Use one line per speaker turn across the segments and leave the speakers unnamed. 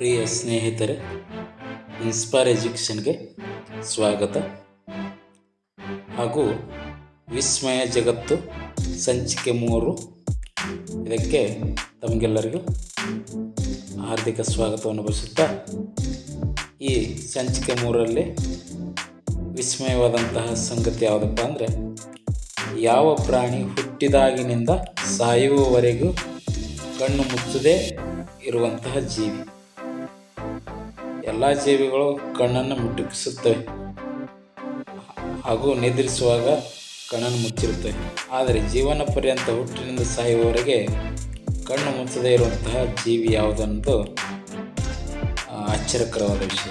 ಪ್ರಿಯ ಸ್ನೇಹಿತರೆ ಇನ್ಸ್ಪೈರ್ ಎಜುಕೇಷನ್ಗೆ ಸ್ವಾಗತ. ಹಾಗೂ ವಿಸ್ಮಯ ಜಗತ್ತು ಸಂಚಿಕೆ ಮೂರು. ಇದಕ್ಕೆ ತಮಗೆಲ್ಲರಿಗೂ ಹಾರ್ದಿಕ ಸ್ವಾಗತವನ್ನು ಬಯಸುತ್ತಾ, ಈ ಸಂಚಿಕೆ ಮೂರಲ್ಲಿ ವಿಸ್ಮಯವಾದಂತಹ ಸಂಗತಿ ಯಾವುದಪ್ಪ ಅಂದರೆ, ಯಾವ ಪ್ರಾಣಿ ಹುಟ್ಟಿದಾಗಿನಿಂದ ಸಾಯುವವರೆಗೂ ಕಣ್ಣು ಮುಚ್ಚದೇ ಇರುವಂತಹ ಜೀವಿ. ಎಲ್ಲ ಜೀವಿಗಳು ಕಣ್ಣನ್ನು ಮುಟ್ಟುಕಿಸುತ್ತವೆ. ಹಾಗೂ ನಿದ್ರಿಸುವಾಗ ಕಣ್ಣನ್ನು ಮುಚ್ಚಿರುತ್ತವೆ. ಆದರೆ ಜೀವನ ಪರ್ಯಂತ ಹುಟ್ಟಿನಿಂದ ಸಾಯುವವರೆಗೆ ಕಣ್ಣು ಮುಚ್ಚದೇ ಇರುವಂತಹ ಜೀವಿ ಯಾವುದನ್ನೋದು ಆ, ಆಶ್ಚರ್ಯಕರವಾದ ವಿಷಯ.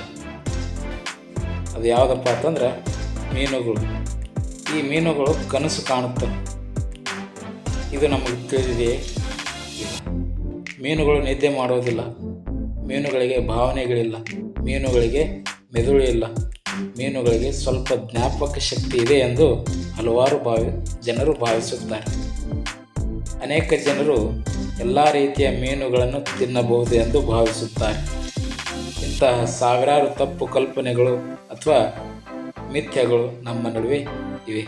ಅದು ಯಾವುದಪ್ಪ ಅಂತಂದ್ರೆ ಮೀನುಗಳು. ಈ ಮೀನುಗಳು ಕನಸು ಕಾಣುತ್ತವೆ. ಇದು ನಮಗೆ ತಿಳಿದಿದೆಯೇ ಮೀನುಗಳು ನಿದ್ದೆ ಮಾಡೋದಿಲ್ಲ ಮೀನುಗಳಿಗೆ ಭಾವನೆಗಳಿಲ್ಲ. ಮೀನುಗಳಿಗೆ ಮೆದುಳು ಇಲ್ಲ. ಮೀನುಗಳಿಗೆ ಸ್ವಲ್ಪ ಜ್ಞಾಪಕ ಶಕ್ತಿ ಇದೆ ಎಂದು ಹಲವಾರು ಭಾವಿ, ಜನರು ಭಾವಿಸುತ್ತಾರೆ. ಅನೇಕ ಜನರು ಎಲ್ಲ ರೀತಿಯ ಮೀನುಗಳನ್ನು ತಿನ್ನಬಹುದು ಎಂದು ಭಾವಿಸುತ್ತಾರೆ. ಇಂತಹ ಸಾವಿರಾರು ತಪ್ಪು ಕಲ್ಪನೆಗಳು ಅಥವಾ ಮಿಥ್ಯಗಳು ನಮ್ಮ ನಡುವೆ ಇವೆ.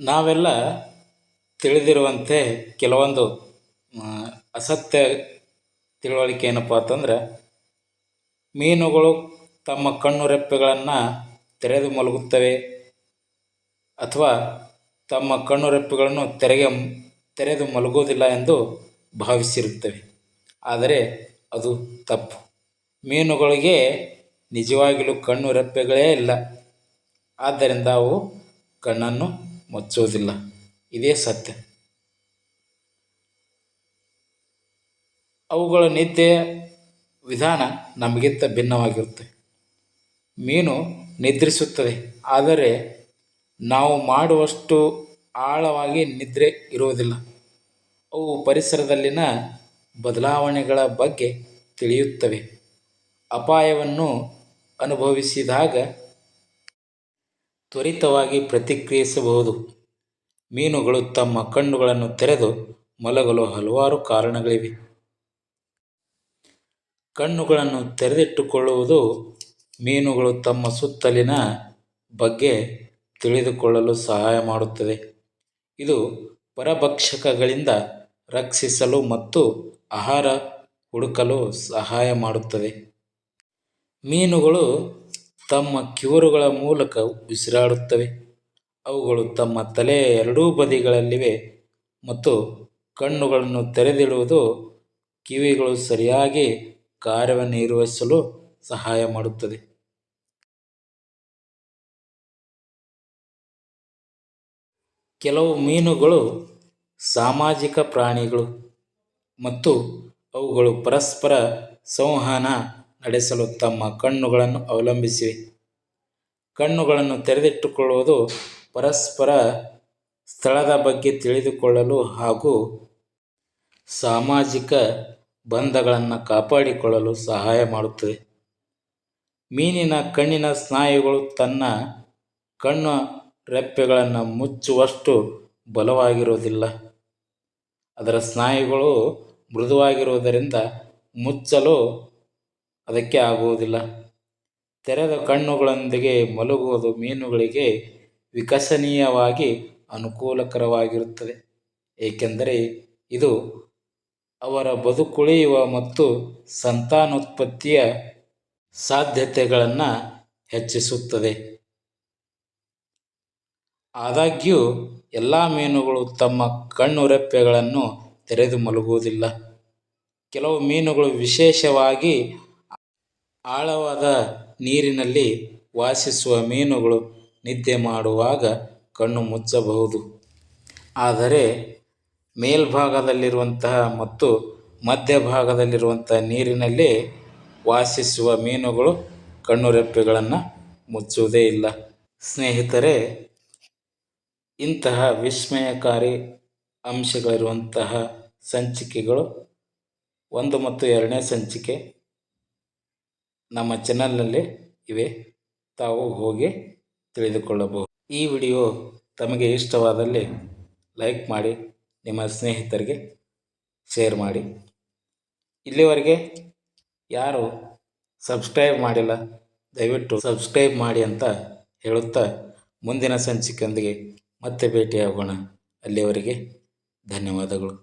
ನಾವೆಲ್ಲ ತಿಳಿದಿರುವಂತೆ ಕೆಲವೊಂದು ಅಸತ್ಯ ತಿಳುವಳಿಕೆ ಏನಪ್ಪ ಅಂತಂದ್ರೆ, ಮೀನುಗಳು ತಮ್ಮ ಕಣ್ಣು ರೆಪ್ಪೆಗಳನ್ನು ತೆರೆದು ಮಲಗುತ್ತವೆ ಅಥವಾ ತಮ್ಮ ಕಣ್ಣು ರೆಪ್ಪೆಗಳನ್ನು ತೆರೆಗೆ, ತೆರೆದು ಮಲಗುವುದಿಲ್ಲ ಎಂದು ಭಾವಿಸಿರುತ್ತವೆ. ಆದರೆ ಅದು ತಪ್ಪು. ಮೀನುಗಳಿಗೆ ನಿಜವಾಗಿಯೂ ಕಣ್ಣು ರೆಪ್ಪೆಗಳೇ ಇಲ್ಲ. ಆದ್ದರಿಂದ ಅವು ಕಣ್ಣನ್ನು ಮುಚ್ಚುವುದಿಲ್ಲ. ಇದೇ ಸತ್ಯ. ಅವುಗಳ ನಿದ್ದೆಯ ವಿಧಾನ ನಮಗಿಂತ ಭಿನ್ನವಾಗಿರುತ್ತೆ ಮೀನು ನಿದ್ರಿಸುತ್ತದೆ, ಆದರೆ ನಾವು ಮಾಡುವಷ್ಟು ಆಳವಾಗಿ ನಿದ್ರೆ ಇರುವುದಿಲ್ಲ. ಅವು ಪರಿಸರದಲ್ಲಿನ ಬದಲಾವಣೆಗಳ ಬಗ್ಗೆ ತಿಳಿಯುತ್ತವೆ. ಅಪಾಯವನ್ನು ಅನುಭವಿಸಿದಾಗ ತ್ವರಿತವಾಗಿ ಪ್ರತಿಕ್ರಿಯಿಸಬಹುದು. ಮೀನುಗಳು ತಮ್ಮ ಕಣ್ಣುಗಳನ್ನು ತೆರೆದು ಮಲಗಲು ಹಲವಾರು ಕಾರಣಗಳಿವೆ. ಕಣ್ಣುಗಳನ್ನು ತೆರೆದಿಟ್ಟುಕೊಳ್ಳುವುದು ಮೀನುಗಳು ತಮ್ಮ ಸುತ್ತಲಿನ ಬಗ್ಗೆ ತಿಳಿದುಕೊಳ್ಳಲು ಸಹಾಯ ಮಾಡುತ್ತದೆ. ಇದು ಪರಭಕ್ಷಕಗಳಿಂದ ರಕ್ಷಿಸಲು ಮತ್ತು ಆಹಾರ ಹುಡುಕಲು ಸಹಾಯ ಮಾಡುತ್ತದೆ. ಮೀನುಗಳು ತಮ್ಮ ಕಿವರುಗಳ ಮೂಲಕ ಉಸಿರಾಡುತ್ತವೆ. ಅವುಗಳು ತಮ್ಮ ತಲೆಯ ಎರಡೂ ಬದಿಗಳಲ್ಲಿವೆ ಮತ್ತು ಕಣ್ಣುಗಳನ್ನು ತೆರೆದಿಡುವುದು ಕಿವಿಗಳು ಸರಿಯಾಗಿ ಕಾರ್ಯನಿರ್ವಹಿಸಲು ಸಹಾಯ ಮಾಡುತ್ತದೆ. ಕೆಲವು ಮೀನುಗಳು ಸಾಮಾಜಿಕ ಪ್ರಾಣಿಗಳು ಮತ್ತು ಅವುಗಳು ಪರಸ್ಪರ ಸಂವಹನ ನಡೆಸಲು ತಮ್ಮ ಕಣ್ಣುಗಳನ್ನು ಅವಲಂಬಿಸಿವೆ. ಕಣ್ಣುಗಳನ್ನು ತೆರೆದಿಟ್ಟುಕೊಳ್ಳುವುದು ಪರಸ್ಪರ ಸ್ಥಳದ ಬಗ್ಗೆ ತಿಳಿದುಕೊಳ್ಳಲು ಹಾಗೂ ಸಾಮಾಜಿಕ ಬಂಧಗಳನ್ನು ಕಾಪಾಡಿಕೊಳ್ಳಲು ಸಹಾಯ ಮಾಡುತ್ತದೆ. ಮೀನಿನ ಕಣ್ಣಿನ ಸ್ನಾಯುಗಳು ತನ್ನ ಕಣ್ಣು ರೆಪ್ಪೆಗಳನ್ನು ಮುಚ್ಚುವಷ್ಟು ಬಲವಾಗಿರುವುದಿಲ್ಲ. ಅದರ ಸ್ನಾಯುಗಳು ಮೃದುವಾಗಿರುವುದರಿಂದ ಮುಚ್ಚಲು ಅದಕ್ಕೆ ಆಗುವುದಿಲ್ಲ. ತೆರೆದ ಕಣ್ಣುಗಳೊಂದಿಗೆ ಮಲಗುವುದು ಮೀನುಗಳಿಗೆ ವಿಕಸನೀಯವಾಗಿ ಅನುಕೂಲಕರವಾಗಿರುತ್ತದೆ. ಏಕೆಂದರೆ ಇದು ಅವರ ಬದುಕುಳಿಯುವ ಮತ್ತು ಸಂತಾನೋತ್ಪತ್ತಿಯ ಸಾಧ್ಯತೆಗಳನ್ನು ಹೆಚ್ಚಿಸುತ್ತದೆ. ಆದಾಗ್ಯೂ, ಎಲ್ಲ ಮೀನುಗಳು ತಮ್ಮ ಕಣ್ಣುರೆಪ್ಪೆಗಳನ್ನು ತೆರೆದು ಮಲಗುವುದಿಲ್ಲ. ಕೆಲವು ಮೀನುಗಳು ವಿಶೇಷವಾಗಿ ಆಳವಾದ ನೀರಿನಲ್ಲಿ ವಾಸಿಸುವ ಮೀನುಗಳು ನಿದ್ದೆ ಮಾಡುವಾಗ ಕಣ್ಣು ಮುಚ್ಚಬಹುದು. ಆದರೆ ಮೇಲ್ಭಾಗದಲ್ಲಿರುವಂತಹ ಮತ್ತು ಮಧ್ಯಭಾಗದಲ್ಲಿರುವಂತಹ ನೀರಿನಲ್ಲಿ ವಾಸಿಸುವ ಮೀನುಗಳು ಕಣ್ಣು ರೆಪ್ಪೆಗಳನ್ನು ಮುಚ್ಚುವುದೇ ಇಲ್ಲ. ಸ್ನೇಹಿತರೆ, ಇಂತಹ ವಿಸ್ಮಯಕಾರಿ ಅಂಶಗಳಿರುವಂತಹ ಸಂಚಿಕೆಗಳು ಒಂದು ಮತ್ತು ಎರಡನೇ ಸಂಚಿಕೆ ನಮ್ಮ ಚಾನಲ್ನಲ್ಲಿ ಇವೆ. ತಾವು ಹೋಗಿ ತಿಳಿದುಕೊಳ್ಳಬಹುದು. ಈ ವಿಡಿಯೋ ತಮಗೆ ಇಷ್ಟವಾದಲ್ಲಿ ಲೈಕ್ ಮಾಡಿ, ನಿಮ್ಮ ಸ್ನೇಹಿತರಿಗೆ ಶೇರ್ ಮಾಡಿ. ಇಲ್ಲಿವರೆಗೆ ಯಾರು ಸಬ್ಸ್ಕ್ರೈಬ್ ಮಾಡಿಲ್ಲ, ದಯವಿಟ್ಟು ಸಬ್ಸ್ಕ್ರೈಬ್ ಮಾಡಿ ಅಂತ ಹೇಳುತ್ತಾ ಮುಂದಿನ ಸಂಚಿಕೆಯೊಂದಿಗೆ ಮತ್ತೆ ಭೇಟಿಯಾಗೋಣ. ಅಲ್ಲಿಯವರೆಗೆ ಧನ್ಯವಾದಗಳು.